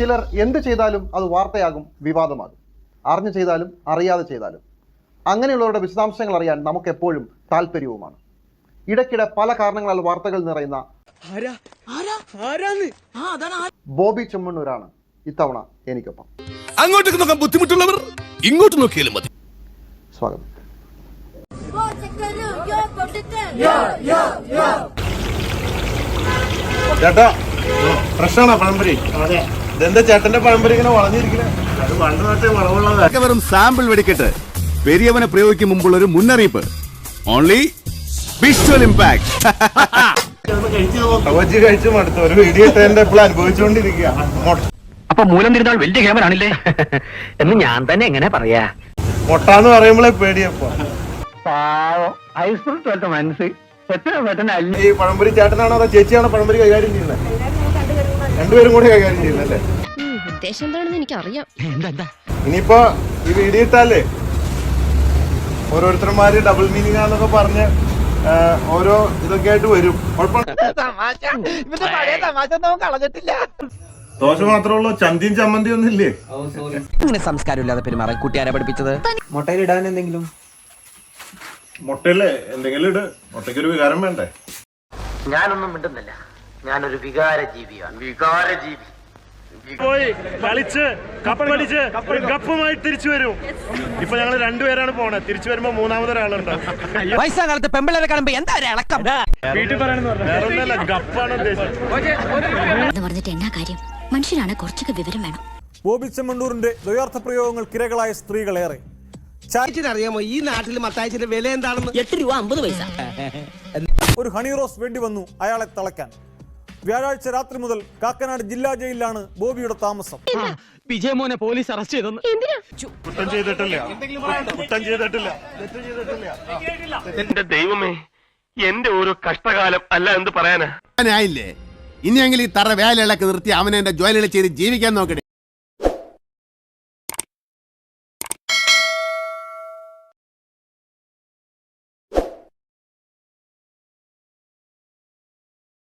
ചിലർ എന്ത് ചെയ്താലും അത് വാർത്തയാകും വിവാദമാകും. അറിഞ്ഞു ചെയ്താലും അറിയാതെ ചെയ്താലും. അങ്ങനെയുള്ളവരുടെ വിശദാംശങ്ങൾ അറിയാൻ നമുക്ക് എപ്പോഴും താല്പര്യവുമാണ് ഇടയ്ക്കിടെ പല കാരണങ്ങളാൽ വാർത്തകൾ നിറയുന്ന ബോബി ചെമ്മണ്ണൂരാണ് ഇത്തവണ എനിക്കൊപ്പം. അങ്ങോട്ടേക്ക് നോക്കാൻ ബുദ്ധിമുട്ടുള്ളവർ ഇങ്ങോട്ട് നോക്കിയാലും മതി. സ്വാഗതം. ചേട്ടാ ഫ്രഷാണോ പഴംപൊരി. അതെ. ഇതെന്താ ചേട്ടന്റെ പഴംപൊരി ഇങ്ങനെ വളഞ്ഞിരിക്കുന്നത് വെറും സാമ്പിൾ വെടിക്കെട്ട്. പെരിയവനെ പ്രയോഗിക്കും മുമ്പുള്ള ഒരു മുന്നറിയിപ്പ്. ഓൺലി വിഷ്വൽ ഇമ്പാക്ട് അവജി കഴിച്ചു മടുത്തു. ഒരു വീഡിയോ ഇട്ടതിന്റെ അനുഭവിച്ചുകൊണ്ടിരിക്കുക. അപ്പൊ മൂലം തിരുന്നാൾ വലിയ ക്യാമറ ആണല്ലേ? എന്ന് ഞാൻ തന്നെ എങ്ങനെ പറയാ? മുട്ടാന്ന് പറയുമ്പോഴേ പേടിയപ്പോ. മനസ്സ് എത്ര പെട്ടെന്ന് അല്ല. ഈ പഴംപൊരി ചേട്ടനാണോ അതോ ചേച്ചിയാണോ പഴംപൊരി കൈകാര്യം ചെയ്യുന്നത്? രണ്ടുപേരും കൂടി കൈകാര്യം ചെയ്യുന്നല്ലേ? ഉദ്ദേശം എന്താണെന്ന് എനിക്കറിയാം. ഇനിയിപ്പോ ഈ വീഡിയോ ഇട്ടാലേ ഓരോരുത്തർമാര് ഡബിൾ മീനിങ് ആണെന്നൊക്കെ പറഞ്ഞ് ഓരോ ഇതൊക്കെ ആയിട്ട് വരും. ദോശ മാത്രമേ ഉള്ളൂ ചന്തിയും ചമ്മന്തിയും ഒന്നും ഇല്ലേ? അങ്ങനെ സംസ്കാരമില്ലാതെ പെരുമാറാൻ കൂട്ടുകാരെ പഠിപ്പിച്ചത്? മുട്ടയിലിടാൻ എന്തെങ്കിലും? മുട്ടയിൽ എന്തെങ്കിലും ഇട്. മുട്ടയ്ക്കൊരു വികാരം വേണ്ടേ? ഞാനൊന്നും മിണ്ടുന്നില്ല. ഞാനൊരു വികാര ജീവിയാണ് വികാര ജീവി പോയി കളിച്ച് കപ്പടിച്ച് കപ്പുമായി തിരിച്ചു വരും. ഇപ്പൊ ഞങ്ങൾ രണ്ടുപേരാണ് പോണേ. തിരിച്ചു വരുമ്പോ മൂന്നാമതൊരാളുണ്ട്. വയസ്സാകാലത്ത് പെമ്പിളരെ കാണുമ്പോ എന്താ ഒരു ഇളക്കം? വീട്ടിൽ പറയുന്നത് വേറെ ഗപ്പാണ് ഉദ്ദേശിച്ചത്. എന്ന് പറഞ്ഞിട്ട് എന്നാ കാര്യം? മനുഷ്യരാണ് കുറച്ചൊക്കെ വിവരം വേണം. ബോബി ചെമ്മണ്ണൂരിന്റെ ദ്വയാർത്ഥ പ്രയോഗങ്ങൾക്കിരകളായ സ്ത്രീകളേറെ. അറിയാമോ ഈ നാട്ടിൽ മത്തായച്ചിന്റെ വില എന്താണെന്ന്? എട്ട് രൂപ അമ്പത് പൈസ. ഒരു ഹണി റോസ് വേണ്ടി വന്നു അയാളെ തളയ്ക്കാൻ. വ്യാഴാഴ്ച രാത്രി മുതൽ കാക്കനാട് ജില്ലാ ജയിലിലാണ് ബോബിയുടെ താമസം. വിജയമോനെ പോലീസ് അറസ്റ്റ് ചെയ്തെന്ന്. കുറ്റം ചെയ്തിട്ടില്ല. കുറ്റം ചെയ്തിട്ടില്ല. തെറ്റ് ചെയ്തിട്ടില്ല. എന്റെ ദൈവമേ എന്റെ ഓരോ കഷ്ടകാലം അല്ല എന്ത് പറയാനാ? ആയില്ലേ ഇനിയെങ്കിലും ഈ തറ വേലയിളക്ക് നിർത്തി അവനെ എന്റെ ജോലികൾ ചെയ്ത് ജീവിക്കാൻ നോക്കണേ